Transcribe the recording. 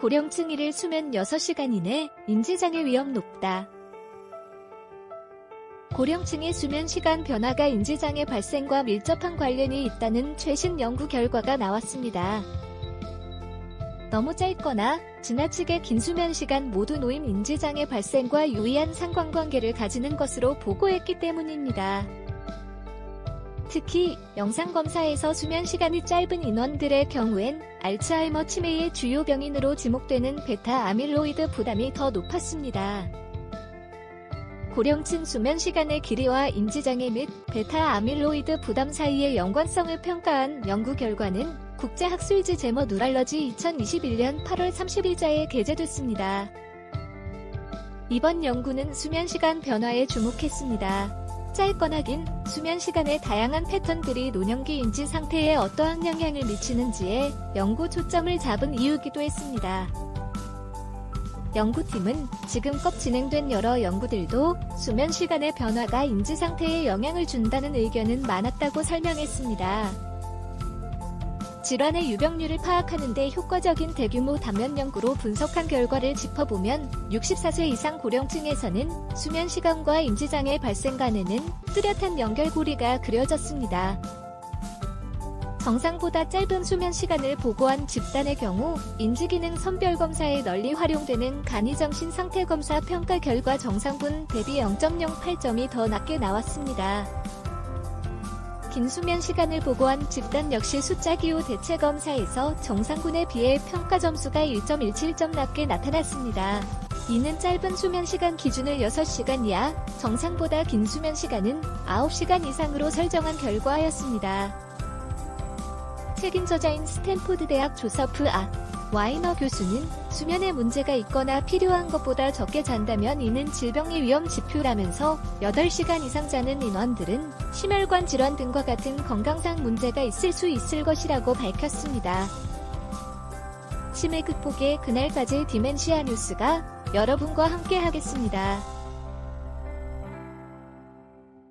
고령층 1일 수면 6시간 이내 인지장애 위험 높다. 고령층의 수면 시간 변화가 인지장애 발생과 밀접한 관련이 있다는 최신 연구 결과가 나왔습니다. 너무 짧거나 지나치게 긴 수면 시간 모두 노인 인지장애 발생과 유의한 상관관계를 가지는 것으로 보고했기 때문입니다. 특히 영상검사에서 수면 시간이 짧은 인원들의 경우엔 알츠하이머 치매의 주요 병인으로 지목되는 베타 아밀로이드 부담이 더 높았습니다. 고령층 수면 시간의 길이와 인지장애 및 베타 아밀로이드 부담 사이의 연관성을 평가한 연구 결과는 국제학술지 제머 누랄러지 2021년 8월 30일자에 게재됐습니다. 이번 연구는 수면 시간 변화에 주목했습니다. 짧거나 긴 수면 시간의 다양한 패턴들이 노년기 인지 상태에 어떠한 영향을 미치는지에 연구 초점을 잡은 이유기도 했습니다. 연구팀은 지금껏 진행된 여러 연구들도 수면 시간의 변화가 인지 상태에 영향을 준다는 의견은 많았다고 설명했습니다. 질환의 유병률을 파악하는 데 효과적인 대규모 단면 연구로 분석한 결과를 짚어보면 64세 이상 고령층에서는 수면 시간과 인지장애 발생 간에는 뚜렷한 연결고리가 그려졌습니다. 정상보다 짧은 수면 시간을 보고한 집단의 경우 인지기능 선별 검사에 널리 활용되는 간이정신 상태 검사 평가 결과 정상분 대비 0.08점이 더 낮게 나왔습니다. 긴 수면 시간을 보고한 집단 역시 숫자 기호 대체 검사에서 정상군에 비해 평가 점수가 1.17점 낮게 나타났습니다. 이는 짧은 수면 시간 기준을 6시간 이하, 정상보다 긴 수면 시간은 9시간 이상으로 설정한 결과였습니다. 책임저자인 스탠포드 대학 조서프 아 와이너 교수는 수면에 문제가 있거나 필요한 것보다 적게 잔다면 이는 질병의 위험 지표라면서 8시간 이상 자는 인원들은 심혈관 질환 등과 같은 건강상 문제가 있을 수 있을 것이라고 밝혔습니다. 치매 극복의 그날까지 디멘시아 뉴스가 여러분과 함께 하겠습니다.